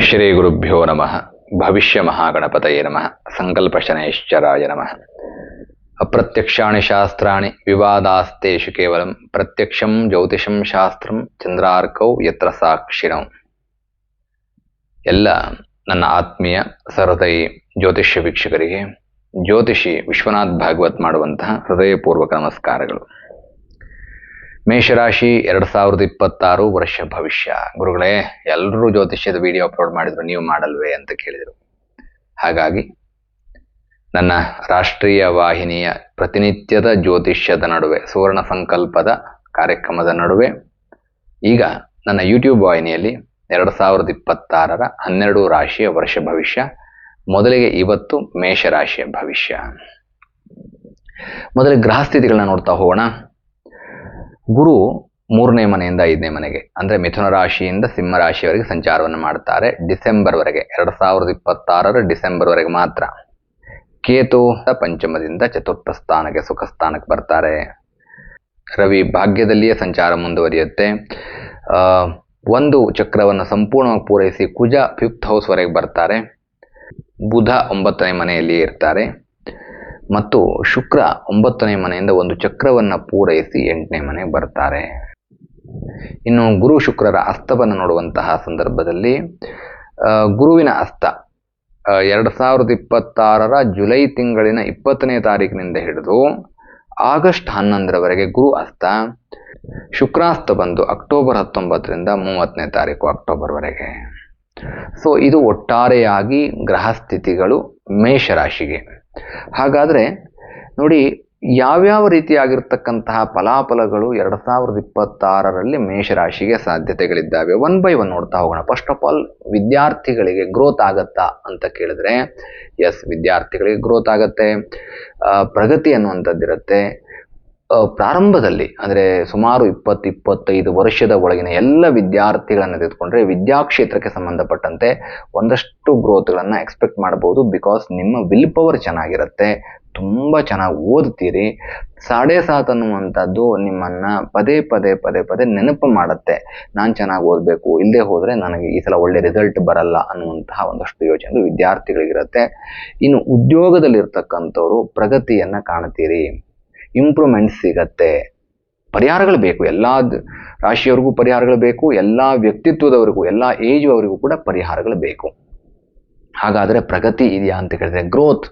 ಶ್ರೀ ಗುರುಭ್ಯೋ ನಮಃ. ಭವಿಷ್ಯ ಮಹಾಗಣಪತಯೇ ನಮಃ. ಶನೈಶ್ಚರಾಯ ನಮಃ. ಅಪ್ರತ್ಯಕ್ಷಾಣಿ ಶಾಸ್ತ್ರಾಣಿ ವಿವಾದಾಸ್ತೇಷು ಕೇವಲಂ ಪ್ರತ್ಯಕ್ಷಂ ಜ್ಯೋತಿಷಂ ಶಾಸ್ತ್ರಂ ಚಂದ್ರಾರ್ಕೌ ಯತ್ರ ಸಾಕ್ಷಿಣಂ ಎಲ್ಲ ನನ್ನ ಆತ್ಮೀಯ ಸಹೃದಯಿ ಜ್ಯೋತಿಷ್ಯ ವೀಕ್ಷಕರಿಗೆ, ಜ್ಯೋತಿಷಿ ವಿಶ್ವನಾಥ್ ಭಾಗವತ್ ಮಾಡುವಂತಹ ಹೃದಯಪೂರ್ವಕ ನಮಸ್ಕಾರಗಳು. ಮೇಷರಾಶಿ ಎರಡು ಸಾವಿರದ ಇಪ್ಪತ್ತಾರು ವರ್ಷ ಭವಿಷ್ಯ. ಗುರುಗಳೇ ಎಲ್ಲರೂ ಜ್ಯೋತಿಷ್ಯದ ವಿಡಿಯೋ ಅಪ್ಲೋಡ್ ಮಾಡಿದ್ರು, ನೀವು ಮಾಡಲ್ವೇ ಅಂತ ಕೇಳಿದರು. ಹಾಗಾಗಿ, ನನ್ನ ರಾಷ್ಟ್ರೀಯ ವಾಹಿನಿಯ ಪ್ರತಿನಿತ್ಯದ ಜ್ಯೋತಿಷ್ಯದ ನಡುವೆ, ಸುವರ್ಣ ಸಂಕಲ್ಪದ ಕಾರ್ಯಕ್ರಮದ ನಡುವೆ, ಈಗ ನನ್ನ ಯೂಟ್ಯೂಬ್ ವಾಹಿನಿಯಲ್ಲಿ ಎರಡು ಸಾವಿರದ ಇಪ್ಪತ್ತಾರರ ಹನ್ನೆರಡು ರಾಶಿಯ ವರ್ಷ ಭವಿಷ್ಯ, ಮೊದಲಿಗೆ ಇವತ್ತು ಮೇಷರಾಶಿಯ ಭವಿಷ್ಯ. ಮೊದಲಿಗೆ ಗ್ರಹ ಸ್ಥಿತಿಗಳನ್ನ ನೋಡ್ತಾ ಹೋಗೋಣ. ಗುರು ಮೂರನೇ ಮನೆಯಿಂದ ಐದನೇ ಮನೆಗೆ, ಅಂದರೆ ಮಿಥುನ ರಾಶಿಯಿಂದ ಸಿಂಹ ರಾಶಿಯವರೆಗೆ ಸಂಚಾರವನ್ನು ಮಾಡ್ತಾರೆ ಡಿಸೆಂಬರ್ವರೆಗೆ ಎರಡು ಸಾವಿರದ ಇಪ್ಪತ್ತಾರರ ಡಿಸೆಂಬರ್ವರೆಗೆ ಮಾತ್ರ. ಕೇತು ಪಂಚಮದಿಂದ ಚತುರ್ಥ ಸ್ಥಾನಕ್ಕೆ ಸುಖ ಸ್ಥಾನಕ್ಕೆ ಬರ್ತಾರೆ. ರವಿ ಭಾಗ್ಯದಲ್ಲಿಯೇ ಸಂಚಾರ ಮುಂದುವರಿಯುತ್ತೆ. ಒಂದು ಚಕ್ರವನ್ನು ಸಂಪೂರ್ಣವಾಗಿ ಪೂರೈಸಿ ಕುಜ ಫಿಫ್ತ್ ಹೌಸ್ವರೆಗೆ ಬರ್ತಾರೆ. ಬುಧ ಒಂಬತ್ತನೇ ಮನೆಯಲ್ಲಿ ಇರ್ತಾರೆ. ಮತ್ತು ಶುಕ್ರ ಒಂಬತ್ತನೇ ಮನೆಯಿಂದ ಒಂದು ಚಕ್ರವನ್ನು ಪೂರೈಸಿ ಎಂಟನೇ ಮನೆಗೆ ಬರ್ತಾರೆ. ಇನ್ನು ಗುರು ಶುಕ್ರರ ಅಸ್ತವನ್ನು ನೋಡುವಂತಹ ಸಂದರ್ಭದಲ್ಲಿ ಗುರುವಿನ ಅಸ್ತ ಎರಡು ಸಾವಿರದ ಇಪ್ಪತ್ತಾರರ ಜುಲೈ ತಿಂಗಳಿನ ಇಪ್ಪತ್ತನೇ ತಾರೀಕಿನಿಂದ ಹಿಡಿದು ಆಗಸ್ಟ್ ಹನ್ನೊಂದರವರೆಗೆ ಗುರು ಅಸ್ತ. ಶುಕ್ರಾಸ್ತ ಬಂದು ಅಕ್ಟೋಬರ್ ಹತ್ತೊಂಬತ್ತರಿಂದ ಮೂವತ್ತನೇ ತಾರೀಕು ಅಕ್ಟೋಬರ್ವರೆಗೆ. ಸೊ ಇದು ಒಟ್ಟಾರೆಯಾಗಿ ಗ್ರಹ ಸ್ಥಿತಿಗಳು ಮೇಷರಾಶಿಗೆ. ಹಾಗಾದರೆ ನೋಡಿ ಯಾವ್ಯಾವ ರೀತಿಯಾಗಿರ್ತಕ್ಕಂತಹ ಫಲಾಫಲಗಳು ಎರಡು ಸಾವಿರದ ಇಪ್ಪತ್ತಾರರಲ್ಲಿ ಮೇಷರಾಶಿಗೆ ಸಾಧ್ಯತೆಗಳಿದ್ದಾವೆ? ಒನ್ ಬೈ ಒನ್ ನೋಡ್ತಾ ಹೋಗೋಣ. ಫಸ್ಟ್ ಆಫ್ ಆಲ್ ವಿದ್ಯಾರ್ಥಿಗಳಿಗೆ ಗ್ರೋತ್ ಆಗತ್ತಾ ಅಂತ ಕೇಳಿದ್ರೆ ಎಸ್ ವಿದ್ಯಾರ್ಥಿಗಳಿಗೆ ಗ್ರೋತ್ ಆಗತ್ತೆ. ಪ್ರಗತಿ ಅನ್ನುವಂಥದ್ದಿರುತ್ತೆ. ಪ್ರಾರಂಭದಲ್ಲಿ, ಅಂದರೆ ಸುಮಾರು ಇಪ್ಪತ್ತು ಇಪ್ಪತ್ತೈದು ವರ್ಷದ ಒಳಗಿನ ಎಲ್ಲ ವಿದ್ಯಾರ್ಥಿಗಳನ್ನು ತೆಗೆದುಕೊಂಡ್ರೆ ವಿದ್ಯಾಕ್ಷೇತ್ರಕ್ಕೆ ಸಂಬಂಧಪಟ್ಟಂತೆ ಒಂದಷ್ಟು ಗ್ರೋತ್ಗಳನ್ನು ಎಕ್ಸ್ಪೆಕ್ಟ್ ಮಾಡ್ಬೋದು. ಬಿಕಾಸ್ ನಿಮ್ಮ ವಿಲ್ ಪವರ್ ಚೆನ್ನಾಗಿರುತ್ತೆ. ತುಂಬ ಚೆನ್ನಾಗಿ ಓದ್ತೀರಿ. ಸಾಡೆ ಸಾತ್ ಅನ್ನುವಂಥದ್ದು ನಿಮ್ಮನ್ನು ಪದೇ ಪದೇ ಪದೇ ಪದೇ ನೆನಪು ಮಾಡುತ್ತೆ. ನಾನು ಚೆನ್ನಾಗಿ ಓದಬೇಕು. ಇಲ್ಲದೆ ಹೋದರೆ ನನಗೆ ಈ ಸಲ ಒಳ್ಳೆ ರಿಸಲ್ಟ್ ಬರಲ್ಲ ಅನ್ನುವಂತಹ ಒಂದಷ್ಟು ಯೋಚನೆಗಳು ವಿದ್ಯಾರ್ಥಿಗಳಿಗಿರುತ್ತೆ. ಇನ್ನು ಉದ್ಯೋಗದಲ್ಲಿರ್ತಕ್ಕಂಥವ್ರು ಪ್ರಗತಿಯನ್ನು ಕಾಣ್ತೀರಿ. ಇಂಪ್ರೂವ್ಮೆಂಟ್ ಸಿಗತ್ತೆ. ಪರಿಹಾರಗಳು ಬೇಕು. ಎಲ್ಲ ರಾಶಿಯವರಿಗೂ ಪರಿಹಾರಗಳು ಬೇಕು. ಎಲ್ಲ ವ್ಯಕ್ತಿತ್ವದವರಿಗೂ, ಎಲ್ಲ ಏಜ್ ಅವರಿಗೂ ಕೂಡ ಪರಿಹಾರಗಳು ಬೇಕು. ಹಾಗಾದರೆ ಪ್ರಗತಿ ಇದೆಯಾ ಅಂತ ಕೇಳಿದ್ರೆ ಗ್ರೋತ್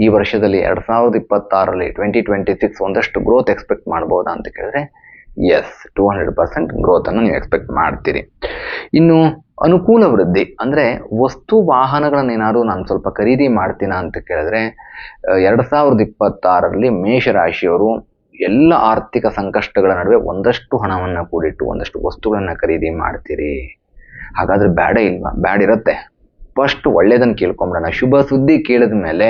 ಈ ವರ್ಷದಲ್ಲಿ ಎರಡು ಸಾವಿರದ ಇಪ್ಪತ್ತಾರರಲ್ಲಿ ಟ್ವೆಂಟಿ ಟ್ವೆಂಟಿ ಸಿಕ್ಸ್ ಒಂದಷ್ಟು ಗ್ರೋತ್ ಎಕ್ಸ್ಪೆಕ್ಟ್ ಮಾಡ್ಬೋದಾ ಅಂತ ಕೇಳಿದ್ರೆ ಎಸ್ ಟೂ ಹಂಡ್ರೆಡ್ ಪರ್ಸೆಂಟ್ ಗ್ರೋತನ್ನು ನೀವು ಎಕ್ಸ್ಪೆಕ್ಟ್ ಮಾಡ್ತೀರಿ. ಇನ್ನು ಅನುಕೂಲ ವೃದ್ಧಿ ಅಂದರೆ ವಸ್ತು ವಾಹನಗಳನ್ನು ಏನಾದರೂ ನಾನು ಸ್ವಲ್ಪ ಖರೀದಿ ಮಾಡ್ತೀನ ಅಂತ ಕೇಳಿದ್ರೆ ಎರಡು ಸಾವಿರದ ಇಪ್ಪತ್ತಾರರಲ್ಲಿ ಮೇಷರಾಶಿಯವರು ಎಲ್ಲ ಆರ್ಥಿಕ ಸಂಕಷ್ಟಗಳ ನಡುವೆ ಒಂದಷ್ಟು ಹಣವನ್ನು ಕೂಡಿಟ್ಟು ಒಂದಷ್ಟು ವಸ್ತುಗಳನ್ನು ಖರೀದಿ ಮಾಡ್ತೀರಿ. ಹಾಗಾದರೆ ಬ್ಯಾಡೇ ಇಲ್ವಾ? ಬ್ಯಾಡ್ ಇರುತ್ತೆ ಫಸ್ಟ್ ಒಳ್ಳೇದನ್ನು ಕೇಳ್ಕೊಂಬಿಡೋಣ. ಶುಭ ಸುದ್ದಿ ಕೇಳಿದ ಮೇಲೆ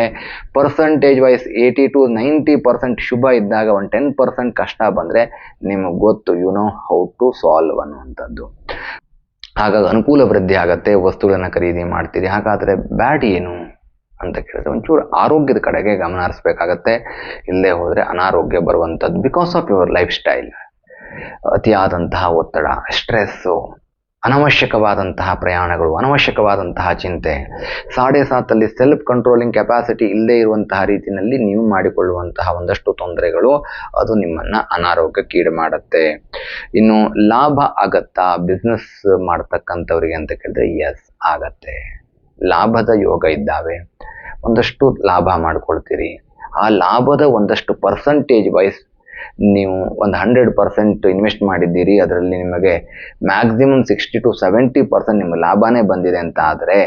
percentage wise eighty to ninety percent ಶುಭ ಇದ್ದಾಗ ಒಂದು ಟೆನ್ ಪರ್ಸೆಂಟ್ ಕಷ್ಟ ಬಂದರೆ ನಿಮಗೆ ಗೊತ್ತು you know how to solve ಅನ್ನುವಂಥದ್ದು. ಹಾಗಾಗಿ ಅನುಕೂಲ ವೃದ್ಧಿ ಆಗುತ್ತೆ, ವಸ್ತುಗಳನ್ನು ಖರೀದಿ ಮಾಡ್ತೀರಿ. ಹಾಗಾದರೆ ಬ್ಯಾಡ್ ಏನು ಅಂತ ಕೇಳಿದ್ರೆ ಒಂಚೂರು ಆರೋಗ್ಯದ ಕಡೆಗೆ ಗಮನ ಹರಿಸ್ಬೇಕಾಗತ್ತೆ. ಇಲ್ಲದೆ ಹೋದರೆ ಅನಾರೋಗ್ಯ ಬರುವಂಥದ್ದು because of your life style ಅತಿಯಾದಂತಹ ಒತ್ತಡ ಸ್ಟ್ರೆಸ್ಸು ಅನವಶ್ಯಕವಾದಂತಹ ಪ್ರಯಾಣಗಳು, ಅನವಶ್ಯಕವಾದಂತಹ ಚಿಂತೆ. ಸಾಡೆ ಸಾತಲ್ಲಿ ಸೆಲ್ಫ್ ಕಂಟ್ರೋಲಿಂಗ್ ಕೆಪಾಸಿಟಿ ಇಲ್ಲದೆ ಇರುವಂತಹ ರೀತಿಯಲ್ಲಿ ನೀವು ಮಾಡಿಕೊಳ್ಳುವಂತಹ ಒಂದಷ್ಟು ತೊಂದರೆಗಳು, ಅದು ನಿಮ್ಮನ್ನು ಅನಾರೋಗ್ಯಕ್ಕೀಡು ಮಾಡುತ್ತೆ. ಇನ್ನು ಲಾಭ ಆಗತ್ತಾ? ಬಿಸ್ನೆಸ್ ಮಾಡ್ತಕ್ಕಂಥವ್ರಿಗೆ ಅಂತ ಕೇಳಿದ್ರೆ ಎಸ್ ಆಗತ್ತೆ. ಲಾಭದ ಯೋಗ ಇದ್ದಾವೆ. ಒಂದಷ್ಟು ಲಾಭ ಮಾಡ್ಕೊಳ್ತೀರಿ. ಆ ಲಾಭದ ಒಂದಷ್ಟು ಪರ್ಸಂಟೇಜ್ ವೈಸ್ ನೀವು ಒಂದು ಹಂಡ್ರೆಡ್ ಪರ್ಸೆಂಟ್ ಇನ್ವೆಸ್ಟ್ ಮಾಡಿದ್ದೀರಿ, ಅದರಲ್ಲಿ ನಿಮಗೆ maximum sixty to seventy percent ನಿಮ್ಮ ಲಾಭನೇ ಬಂದಿದೆ ಅಂತ ಆದರೆ,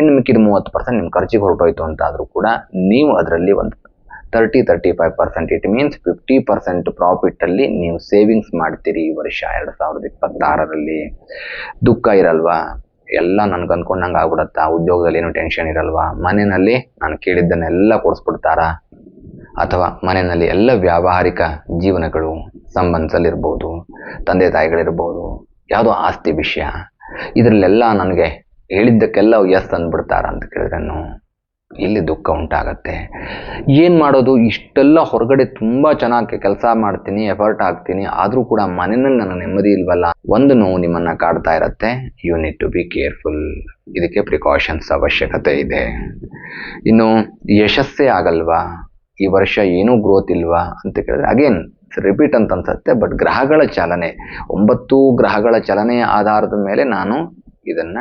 ಇನ್ನು ಮಿಕ್ಕಿದ ಮೂವತ್ತು ಪರ್ಸೆಂಟ್ ನಿಮ್ಮ ಖರ್ಚಿಗೆ ಹೊರಟೋಯ್ತು ಅಂತ ಆದರೂ ಕೂಡ ನೀವು ಅದರಲ್ಲಿ ಒಂದು thirty thirty five percent it means fifty percent ಪ್ರಾಫಿಟಲ್ಲಿ ನೀವು ಸೇವಿಂಗ್ಸ್ ಮಾಡ್ತೀರಿ ಈ ವರ್ಷ ಎರಡು ಸಾವಿರದ ಇಪ್ಪತ್ತಾರರಲ್ಲಿ. ದುಃಖ ಇರಲ್ವಾ? ಎಲ್ಲ ನನಗೆ ಅಂದ್ಕೊಂಡಂಗೆ ಆಗ್ಬಿಡತ್ತಾ? ಉದ್ಯೋಗದಲ್ಲಿ ಏನು ಟೆನ್ಷನ್ ಇರಲ್ವಾ? ಮನೆಯಲ್ಲಿ ನಾನು ಕೇಳಿದ್ದನ್ನೆಲ್ಲ ಕೊಡಿಸ್ಬಿಡ್ತಾರಾ? ಅಥವಾ ಮನೆಯಲ್ಲಿ ಎಲ್ಲ ವ್ಯಾವಹಾರಿಕ ಜೀವನಗಳು ಸಂಬಂಧದಲ್ಲಿರ್ಬೋದು, ತಂದೆ ತಾಯಿಗಳಿರ್ಬೋದು, ಯಾವುದೋ ಆಸ್ತಿ ವಿಷಯ, ಇದರಲ್ಲೆಲ್ಲ ನನಗೆ ಹೇಳಿದ್ದಕ್ಕೆಲ್ಲ ಎಸ್ ಅಂದ್ಬಿಡ್ತಾರ ಅಂತ ಕೇಳಿದ್ರೆ. ಇಲ್ಲಿ ದುಃಖ ಉಂಟಾಗತ್ತೆ. ಏನು ಮಾಡೋದು? ಇಷ್ಟೆಲ್ಲ ಹೊರಗಡೆ ತುಂಬ ಚೆನ್ನಾಗಿ ಕೆಲಸ ಮಾಡ್ತೀನಿ ಎಫರ್ಟ್ ಹಾಕ್ತೀನಿ, ಆದರೂ ಕೂಡ ಮನೆಯಲ್ಲಿ ನನಗೆ ನೆಮ್ಮದಿ ಇಲ್ವಲ್ಲ? ಒಂದು ನೋವು ನಿಮ್ಮನ್ನು ಕಾಡ್ತಾ ಇರತ್ತೆ. You need to be careful ಇದಕ್ಕೆ ಪ್ರಿಕಾಷನ್ಸ್ ಅವಶ್ಯಕತೆ ಇದೆ. ಇನ್ನು ಯಶಸ್ಸೇ ಆಗಲ್ವಾ? ಈ ವರ್ಷ ಏನೂ ಗ್ರೋತ್ ಇಲ್ವಾ ಅಂತ ಕೇಳಿದ್ರೆ ಅಗೇನ್ ರಿಪೀಟ್ ಅಂತ ಅನ್ಸುತ್ತೆ. ಬಟ್ ಗ್ರಹಗಳ ಚಲನೆ, ಒಂಬತ್ತು ಗ್ರಹಗಳ ಚಲನೆಯ ಆಧಾರದ ಮೇಲೆ ನಾನು ಇದನ್ನ,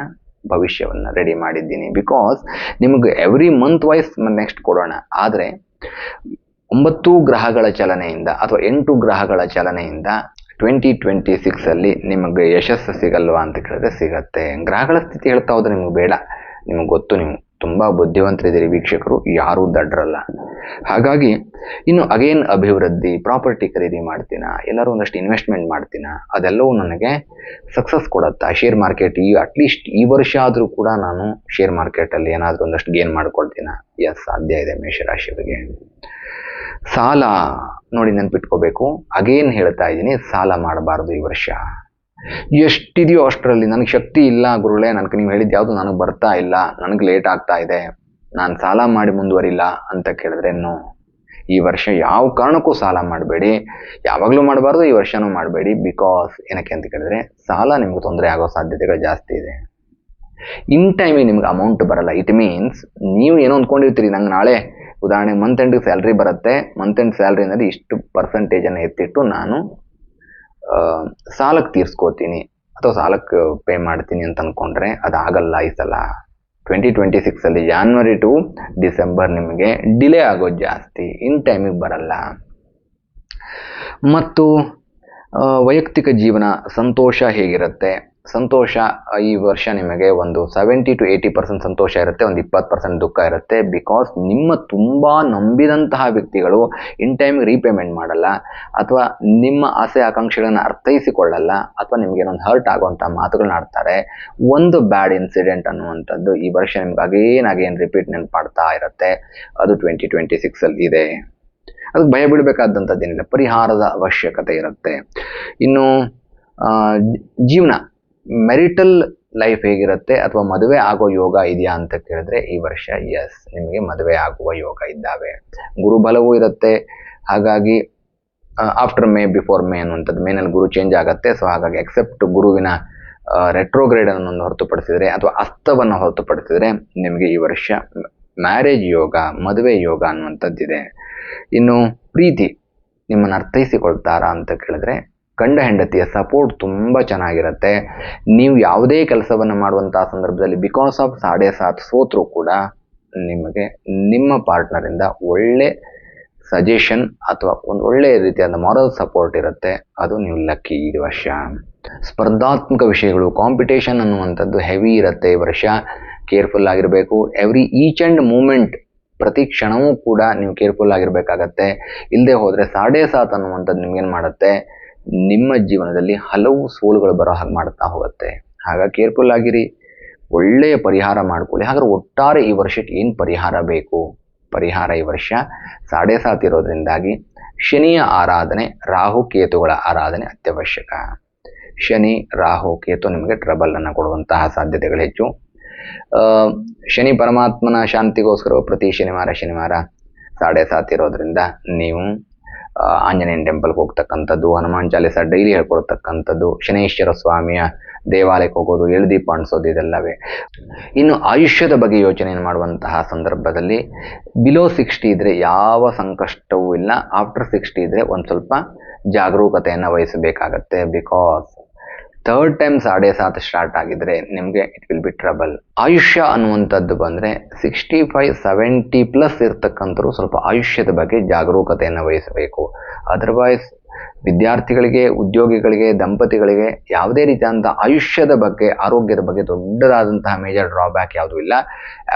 ಭವಿಷ್ಯವನ್ನು ರೆಡಿ ಮಾಡಿದ್ದೀನಿ. ಬಿಕಾಸ್ ನಿಮಗೆ ಎವ್ರಿ ಮಂತ್ ವೈಸ್ ನೆಕ್ಸ್ಟ್ ಕೊಡೋಣ. ಆದರೆ, ಒಂಬತ್ತು ಗ್ರಹಗಳ ಚಲನೆಯಿಂದ ಅಥವಾ ಎಂಟು ಗ್ರಹಗಳ ಚಲನೆಯಿಂದ ಟ್ವೆಂಟಿ ಟ್ವೆಂಟಿ ಸಿಕ್ಸಲ್ಲಿ ನಿಮಗೆ ಯಶಸ್ಸು ಸಿಗಲ್ವಾ ಅಂತ ಕೇಳಿದ್ರೆ ಸಿಗತ್ತೆ. ಗ್ರಹಗಳ ಸ್ಥಿತಿ ಹೇಳ್ತಾ ಹೋದ್ರೆ ನಿಮ್ಗೆ ಬೇಡ. ನಿಮಗೆ ಗೊತ್ತು ನೀವು ತುಂಬ ಬುದ್ಧಿವಂತರಿದ್ದೀರಿ ವೀಕ್ಷಕರು, ಯಾರೂ ದಡ್ರಲ್ಲ. ಹಾಗಾಗಿ, ಇನ್ನು ಅಗೇನ್ ಅಭಿವೃದ್ಧಿ, ಪ್ರಾಪರ್ಟಿ ಖರೀದಿ ಮಾಡ್ತೀನಾ, ಎಲ್ಲರೂ ಒಂದಷ್ಟು ಇನ್ವೆಸ್ಟ್ಮೆಂಟ್ ಮಾಡ್ತೀನಾ, ಅದೆಲ್ಲವೂ ನನಗೆ ಸಕ್ಸಸ್ ಕೊಡುತ್ತಾ ಶೇರ್ ಮಾರ್ಕೆಟ್ ಈ ಅಟ್ಲೀಸ್ಟ್ ಈ ವರ್ಷ ಆದರೂ ಕೂಡ ನಾನು ಶೇರ್ ಮಾರ್ಕೆಟಲ್ಲಿ ಏನಾದರೂ ಒಂದಷ್ಟು ಗೇನ್ ಮಾಡ್ಕೊಳ್ತೀನ. ಎಸ್ ಸಾಧ್ಯ ಇದೆ ಮೇಷರಾಶಿಯವರಿಗೆ ಸಾಲ ನೋಡಿ ನೆನ್ಪಿಟ್ಕೋಬೇಕು. ಅಗೇನ್ ಹೇಳ್ತಾ ಇದ್ದೀನಿ, ಸಾಲ ಮಾಡಬಾರ್ದು ಈ ವರ್ಷ. ಎಷ್ಟಿದೆಯೋ ಅಷ್ಟರಲ್ಲಿ, ನನಗೆ ಶಕ್ತಿ ಇಲ್ಲ ಗುರುಳೆ ನನಗೆ ನೀವು ಹೇಳಿದ್ದು ಯಾವುದು ನನಗೆ ಬರ್ತಾ ಇಲ್ಲ, ನನಗೆ ಲೇಟ್ ಆಗ್ತಾ ಇದೆ, ನಾನು ಸಾಲ ಮಾಡಿ ಮುಂದುವರಿಲ್ಲ ಅಂತ ಕೇಳಿದ್ರೆ, ನೋ, ಈ ವರ್ಷ ಯಾವ ಕಾರಣಕ್ಕೂ ಸಾಲ ಮಾಡಬೇಡಿ, ಯಾವಾಗಲೂ ಮಾಡಬಾರ್ದು, ಈ ವರ್ಷನೂ ಮಾಡಬೇಡಿ, ಬಿಕಾಸ್ ಏನಕ್ಕೆ ಅಂತ ಕೇಳಿದ್ರೆ, ಸಾಲ ನಿಮ್ಗೆ ತೊಂದರೆ ಆಗೋ ಸಾಧ್ಯತೆಗಳು ಜಾಸ್ತಿ ಇದೆ. ಇನ್ ಟೈಮಿಗೆ ನಿಮ್ಗೆ ಅಮೌಂಟ್ ಬರಲ್ಲ. ಇಟ್ ಮೀನ್ಸ್, ನೀವು ಏನೋ ಅಂದ್ಕೊಂಡಿರ್ತೀರಿ ನಂಗೆ ನಾಳೆ ಉದಾಹರಣೆಗೆ ಮಂತ್ ಎಂಡ್ಗೆ ಸ್ಯಾಲ್ರಿ ಬರುತ್ತೆ ಮಂತ್ ಎಂಡ್ ಸ್ಯಾಲ್ರಿನಲ್ಲಿ ಇಷ್ಟು ಪರ್ಸೆಂಟೇಜನ್ನು ಎತ್ತಿಟ್ಟು ನಾನು ಸಾಲಕ್ಕೆ ತೀರ್ಸ್ಕೋತೀನಿ ಅಥವಾ ಸಾಲಕ್ಕೆ ಪೇ ಮಾಡ್ತೀನಿ ಅಂತ ಅಂದ್ಕೊಂಡ್ರೆ ಅದಾಗಲ್ಲ ಈ ಸಲ. ಟ್ವೆಂಟಿ ಟ್ವೆಂಟಿ ಸಿಕ್ಸಲ್ಲಿ ಜಾನ್ವರಿ ಟು ಡಿಸೆಂಬರ್ ನಿಮಗೆ ಡಿಲೇ ಆಗೋದು ಜಾಸ್ತಿ. ಇನ್ ಟೈಮಿಗೆ ಬರಲ್ಲ. ಮತ್ತು ವೈಯಕ್ತಿಕ ಜೀವನ ಸಂತೋಷ ಹೇಗಿರುತ್ತೆ? ಸಂತೋಷ ಈ ವರ್ಷ ನಿಮಗೆ ಒಂದು ಸೆವೆಂಟಿ ಟು ಏಯ್ಟಿ ಪರ್ಸೆಂಟ್ ಸಂತೋಷ ಇರುತ್ತೆ, ಒಂದು ಇಪ್ಪತ್ತು ಪರ್ಸೆಂಟ್ ದುಃಖ ಇರುತ್ತೆ. ಬಿಕಾಸ್ ನಿಮ್ಮ ತುಂಬ ನಂಬಿದಂತಹ ವ್ಯಕ್ತಿಗಳು ಇನ್ ಟೈಮ್ ರೀಪೇಮೆಂಟ್ ಮಾಡಲ್ಲ, ಅಥವಾ ನಿಮ್ಮ ಆಸೆ ಆಕಾಂಕ್ಷೆಗಳನ್ನು ಅರ್ಥೈಸಿಕೊಳ್ಳಲ್ಲ, ಅಥವಾ ನಿಮಗೆ ಒಂದು ಹರ್ಟ್ ಆಗುವಂಥ ಮಾತುಗಳನ್ನ ಆಡ್ತಾರೆ. ಒಂದು ಬ್ಯಾಡ್ ಇನ್ಸಿಡೆಂಟ್ ಅನ್ನುವಂಥದ್ದು ಈ ವರ್ಷ ನಿಮ್ಗೆ ಅಗೇನ್ ರಿಪೀಟ್ ನೆನಪಾಡ್ತಾ ಇರುತ್ತೆ, ಅದು ಟ್ವೆಂಟಿ ಟ್ವೆಂಟಿ ಸಿಕ್ಸಲ್ಲಿ ಇದೆ. ಅದಕ್ಕೆ ಭಯ ಬೀಳಬೇಕಾದಂಥದ್ದೇನಿಲ್ಲ ಪರಿಹಾರದ ಅವಶ್ಯಕತೆ ಇರುತ್ತೆ. ಇನ್ನು ಜೀವನ. ಮೆರಿಟಲ್ ಲೈಫ್ ಹೇಗಿರುತ್ತೆ ಅಥವಾ ಮದುವೆ ಆಗೋ ಯೋಗ ಇದೆಯಾ ಅಂತ ಕೇಳಿದ್ರೆ ಈ ವರ್ಷ ಎಸ್ ನಿಮಗೆ ಮದುವೆ ಆಗುವ ಯೋಗ ಇದ್ದಾವೆ. ಗುರುಬಲವೂ ಇರುತ್ತೆ. ಹಾಗಾಗಿ ಆಫ್ಟರ್ ಮೇ ಬಿಫೋರ್ ಮೇ ಅನ್ನುವಂಥದ್ದು. ಮೇನಲ್ಲಿ ಗುರು ಚೇಂಜ್ ಆಗುತ್ತೆ. ಸೊ ಹಾಗಾಗಿ ಎಕ್ಸೆಪ್ಟ್ ಗುರುವಿನ ರೆಟ್ರೋಗ್ರೇಡ್ ಅನ್ನು ಹೊರತುಪಡಿಸಿದರೆ ಅಥವಾ ಅಸ್ತವನ್ನು ಹೊರತುಪಡಿಸಿದರೆ ನಿಮಗೆ ಈ ವರ್ಷ ಮ್ಯಾರೇಜ್ ಯೋಗ, ಮದುವೆ ಯೋಗ ಅನ್ನುವಂಥದ್ದಿದೆ. ಇನ್ನು ಪ್ರೀತಿ ನಿಮ್ಮನ್ನು ಅರ್ಥೈಸಿಕೊಳ್ತಾರಾ ಅಂತ ಕೇಳಿದ್ರೆ ಗಂಡ ಹೆಂಡತಿಯ ಸಪೋರ್ಟ್ ತುಂಬ ಚೆನ್ನಾಗಿರುತ್ತೆ. ನೀವು ಯಾವುದೇ ಕೆಲಸವನ್ನು ಮಾಡುವಂಥ ಸಂದರ್ಭದಲ್ಲಿ ಬಿಕಾಸ್ ಆಫ್ ಸಾಡೆ ಸಾತ್ ಸೋತ್ರೂ ಕೂಡ ನಿಮಗೆ, ನಿಮ್ಮ ಪಾರ್ಟ್ನರಿಂದ ಒಳ್ಳೆ ಸಜೆಷನ್ ಅಥವಾ ಒಂದು ಒಳ್ಳೆಯ ರೀತಿಯಾದ ಮಾರಲ್ ಸಪೋರ್ಟ್ ಇರುತ್ತೆ. ಅದು ನೀವು ಲಕ್ಕಿ ಇದು ವರ್ಷ. ಸ್ಪರ್ಧಾತ್ಮಕ ವಿಷಯಗಳು ಕಾಂಪಿಟೇಷನ್ ಅನ್ನುವಂಥದ್ದು ಹೆವಿ ಇರುತ್ತೆ ಈ ವರ್ಷ. ಕೇರ್ಫುಲ್ ಆಗಿರಬೇಕು. ಎವ್ರಿ ಈಚ್ ಆ್ಯಂಡ್ ಮೂಮೆಂಟ್ ಪ್ರತಿ ಕ್ಷಣವೂ ಕೂಡ ನೀವು ಕೇರ್ಫುಲ್ ಆಗಿರಬೇಕಾಗತ್ತೆ. ಇಲ್ಲದೆ ಹೋದರೆ ಸಾಡೆ ಸಾತ್ ಅನ್ನುವಂಥದ್ದು ನಿಮ್ಗೇನು ಮಾಡುತ್ತೆ? ನಿಮ್ಮ ಜೀವನದಲ್ಲಿ ಹಲವು ಸೋಲುಗಳು ಬರೋ ಹಾಗೆ ಮಾಡ್ತಾ ಹೋಗುತ್ತೆ. ಹಾಗಾಗಿ ಕೇರ್ಫುಲ್ ಆಗಿರಿ. ಒಳ್ಳೆಯ ಪರಿಹಾರ ಮಾಡ್ಕೊಳ್ಳಿ. ಹಾಗಾದ್ರೆ ಒಟ್ಟಾರೆ ಈ ವರ್ಷಕ್ಕೆ ಏನು ಪರಿಹಾರ ಬೇಕು? ಪರಿಹಾರ ಈ ವರ್ಷ ಸಾಡೆ ಸಾತ್ ಇರೋದ್ರಿಂದಾಗಿ ಶನಿಯ ಆರಾಧನೆ, ರಾಹು ಕೇತುಗಳ ಆರಾಧನೆ ಅತ್ಯವಶ್ಯಕ. ಶನಿ, ರಾಹು, ಕೇತು ನಿಮಗೆ ಟ್ರಬಲ್ ಅನ್ನು ಕೊಡುವಂತಹ ಸಾಧ್ಯತೆಗಳು ಹೆಚ್ಚು. ಶನಿ ಪರಮಾತ್ಮನ ಶಾಂತಿಗೋಸ್ಕರ ಪ್ರತಿ ಶನಿವಾರ ಶನಿವಾರ ಸಾಡೆ ಸಾತ್ ಇರೋದ್ರಿಂದ ನೀವು ಆಂಜನೇಯನ ಟೆಂಪಲ್ಗೆ ಹೋಗ್ತಕ್ಕಂಥದ್ದು, ಹನುಮಾನ್ ಚಾಲಿಸ ಡೈಲಿ ಹೇಳ್ಕೊಡ್ತಕ್ಕಂಥದ್ದು, ಶನೇಶ್ವರ ಸ್ವಾಮಿಯ ದೇವಾಲಯಕ್ಕೆ ಹೋಗೋದು ಎಳ್ದೀಪ ಅಣಿಸೋದು ಇದೆಲ್ಲವೇ. ಇನ್ನು ಆಯುಷ್ಯದ ಬಗ್ಗೆ ಯೋಚನೆಯನ್ನು ಮಾಡುವಂತಹ ಸಂದರ್ಭದಲ್ಲಿ ಬಿಲೋ ಸಿಕ್ಸ್ಟಿ ಇದ್ರೆ ಯಾವ ಸಂಕಷ್ಟವೂ ಇಲ್ಲ. ಆಫ್ಟರ್ ಸಿಕ್ಸ್ಟಿ ಇದ್ರೆ ಒಂದು ಸ್ವಲ್ಪ ಜಾಗರೂಕತೆಯನ್ನು ವಹಿಸಬೇಕಾಗತ್ತೆ ಬಿಕಾಸ್ ಥರ್ಡ್ ಟೈಮ್ ಸಾಡೆ ಸಾತ್ ಸ್ಟಾರ್ಟ್ ಆಗಿದ್ರೆ ನಿಮಗೆ ಇಟ್ ವಿಲ್ ಬಿ ಟ್ರಬಲ್ ಆಯುಷ್ಯ ಅನ್ನುವಂಥದ್ದು ಬಂದರೆ ಸಿಕ್ಸ್ಟಿ ಫೈವ್ ಸೆವೆಂಟಿ ಪ್ಲಸ್ ಇರ್ತಕ್ಕಂಥವ್ರು ಸ್ವಲ್ಪ ಆಯುಷ್ಯದ ಬಗ್ಗೆ ಜಾಗರೂಕತೆಯನ್ನು ವಹಿಸಬೇಕು. ಅದರ್ವೈಸ್ ವಿದ್ಯಾರ್ಥಿಗಳಿಗೆ, ಉದ್ಯೋಗಿಗಳಿಗೆ, ದಂಪತಿಗಳಿಗೆ ಯಾವುದೇ ರೀತಿಯಾದಂಥ ಆಯುಷ್ಯದ ಬಗ್ಗೆ, ಆರೋಗ್ಯದ ಬಗ್ಗೆ ದೊಡ್ಡದಾದಂತಹ ಮೇಜರ್ ಡ್ರಾಬ್ಯಾಕ್ ಯಾವುದೂ ಇಲ್ಲ.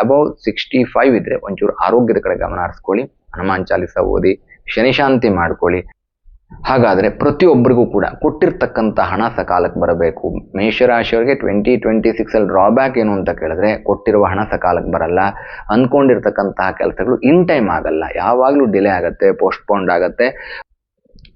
ಅಬೌವ್ ಸಿಕ್ಸ್ಟಿ ಫೈವ್ ಇದ್ದರೆ ಒಂಚೂರು ಆರೋಗ್ಯದ ಕಡೆ ಗಮನ ಹರಿಸ್ಕೊಳ್ಳಿ, ಹನುಮಾನ್ ಚಾಲಿಸ ಓದಿ ಶನಿಶಾಂತಿ ಮಾಡ್ಕೊಳ್ಳಿ. ಹಾಗಾದರೆ ಪ್ರತಿಯೊಬ್ಬರಿಗೂ ಕೂಡ ಕೊಟ್ಟಿರ್ತಕ್ಕಂಥ ಹಣ ಸಕಾಲಕ್ಕೆ ಬರಬೇಕು. ಮೇಷರಾಶಿಯವರಿಗೆ ಟ್ವೆಂಟಿ ಟ್ವೆಂಟಿ ಸಿಕ್ಸಲ್ಲಿ ಡ್ರಾಬ್ಯಾಕ್ ಏನು ಅಂತ ಕೇಳಿದ್ರೆ ಕೊಟ್ಟಿರುವ ಹಣ ಸಕಾಲಕ್ಕೆ ಬರಲ್ಲ. ಅಂದ್ಕೊಂಡಿರ್ತಕ್ಕಂತಹ ಕೆಲಸಗಳು ಇನ್ ಟೈಮ್ ಆಗಲ್ಲ. ಯಾವಾಗಲೂ ಡಿಲೇ ಆಗುತ್ತೆ ಪೋಸ್ಟ್ಪೋಂಡ್ ಆಗುತ್ತೆ.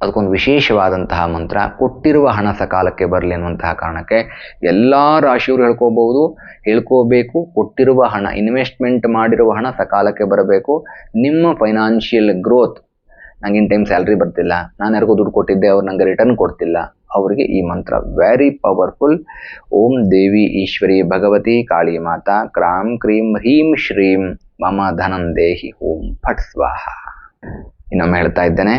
ಅದಕ್ಕೊಂದು ವಿಶೇಷವಾದಂತಹ ಮಂತ್ರ, ಕೊಟ್ಟಿರುವ ಹಣ ಸಕಾಲಕ್ಕೆ ಬರಲಿ ಅನ್ನುವಂತಹ ಕಾರಣಕ್ಕೆ ಎಲ್ಲ ರಾಶಿಯವರು ಹೇಳ್ಕೋಬಹುದು. ಹೇಳ್ಕೋಬೇಕು, ಕೊಟ್ಟಿರುವ ಹಣ ಇನ್ವೆಸ್ಟ್ಮೆಂಟ್ ಮಾಡಿರುವ ಹಣ ಸಕಾಲಕ್ಕೆ ಬರಬೇಕು. ನಿಮ್ಮ ಫೈನಾನ್ಷಿಯಲ್ ಗ್ರೋತ್ ನಂಗೆ ಇನ್ ಟೈಮ್ ಸ್ಯಾಲ್ರಿ ಬರ್ತಿಲ್ಲ. ನಾನು ಯಾರಿಗೂ ದುಡ್ಡು ಕೊಟ್ಟಿದ್ದೆ, ಅವ್ರು ನನಗೆ ರಿಟರ್ನ್ ಕೊಡ್ತಿಲ್ಲ. ಅವರಿಗೆ ಈ ಮಂತ್ರ ವೆರಿ ಪವರ್ಫುಲ್ ಓಂ ದೇವಿ ಈಶ್ವರಿ ಭಗವತಿ ಕಾಳಿ ಮಾತಾ, ಕ್ರಾಂ ಕ್ರೀಂ ಹ್ರೀಂ ಶ್ರೀಂ, ಮಮ ಧನಂ ದೇಹಿ ಓಂ ಫಟ್ ಸ್ವಾಹ. ಇನ್ನೊಮ್ಮೆ ಹೇಳ್ತಾ ಇದ್ದೇನೆ,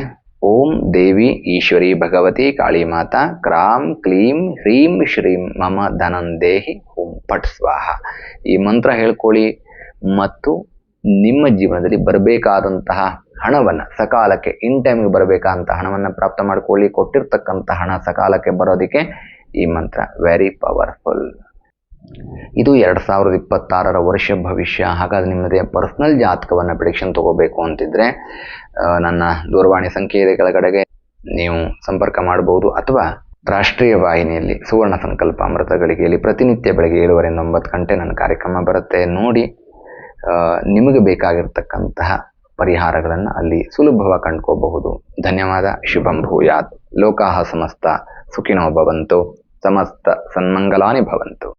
ಓಂ ದೇವಿ ಈಶ್ವರಿ ಭಗವತಿ ಕಾಳಿ ಮಾತಾ, ಕ್ರಾಂ ಕ್ಲೀಂ ಹ್ರೀಂ ಶ್ರೀಂ, ಮಮ ಧನಂ ದೇಹಿ ಓಂ ಫಟ್ ಸ್ವಾಹ. ಈ ಮಂತ್ರ ಹೇಳ್ಕೊಳ್ಳಿ ಮತ್ತು ನಿಮ್ಮ ಜೀವನದಲ್ಲಿ ಬರಬೇಕಾದಂತಹ ಹಣವನ್ನು ಸಕಾಲಕ್ಕೆ ಇನ್ ಟೈಮ್ಗೆ ಬರಬೇಕಂತ ಹಣವನ್ನು ಪ್ರಾಪ್ತ ಮಾಡಿಕೊಳ್ಳಿ, ಕೊಟ್ಟಿರ್ತಕ್ಕಂಥ ಹಣ ಸಕಾಲಕ್ಕೆ ಬರೋದಕ್ಕೆ ಈ ಮಂತ್ರ ವೆರಿ ಪವರ್ಫುಲ್ ಇದು ಎರಡು ಸಾವಿರದ ಇಪ್ಪತ್ತಾರರ ವರ್ಷ ಭವಿಷ್ಯ. ಹಾಗಾದ್ರೆ ನಿಮ್ಮದೇ ಪರ್ಸನಲ್ ಜಾತಕವನ್ನು ಪ್ರಿಡಿಕ್ಷನ್ ತಗೋಬೇಕು ಅಂತಿದ್ರೆ ನನ್ನ ದೂರವಾಣಿ ಸಂಖ್ಯೆ ಕೆಳಗಡೆಗೆ. ನೀವು ಸಂಪರ್ಕ ಮಾಡಬಹುದು ಅಥವಾ ರಾಷ್ಟ್ರೀಯ ವಾಹಿನಿಯಲ್ಲಿ ಸುವರ್ಣ ಸಂಕಲ್ಪ ಅಮೃತ ಗಳಿಗೆಯಲ್ಲಿ ಪ್ರತಿನಿತ್ಯ ಬೆಳಗ್ಗೆ ಏಳುವರೆಯಿಂದ ಒಂಬತ್ತು ಗಂಟೆ ನನ್ನ ಕಾರ್ಯಕ್ರಮ ಬರುತ್ತೆ. ನೋಡಿ ನಿಮಗೆ ಬೇಕಾಗಿರ್ತಕ್ಕಂತಹ ಪರಿಹಾರಗಳನ್ನು ಅಲ್ಲಿ ಸುಲಭವಾಗಿ ಕಂಡ್ಕೋಬಹುದು. ಧನ್ಯವಾದ ಶುಭಂ ಭೂಯಾತ್. ಲೋಕಾಹ ಸಮಸ್ತ ಸುಖಿನೋ ಭವಂತು ಸಮಸ್ತ ಸನ್ಮಂಗಲಾನಿ ಭವಂತು.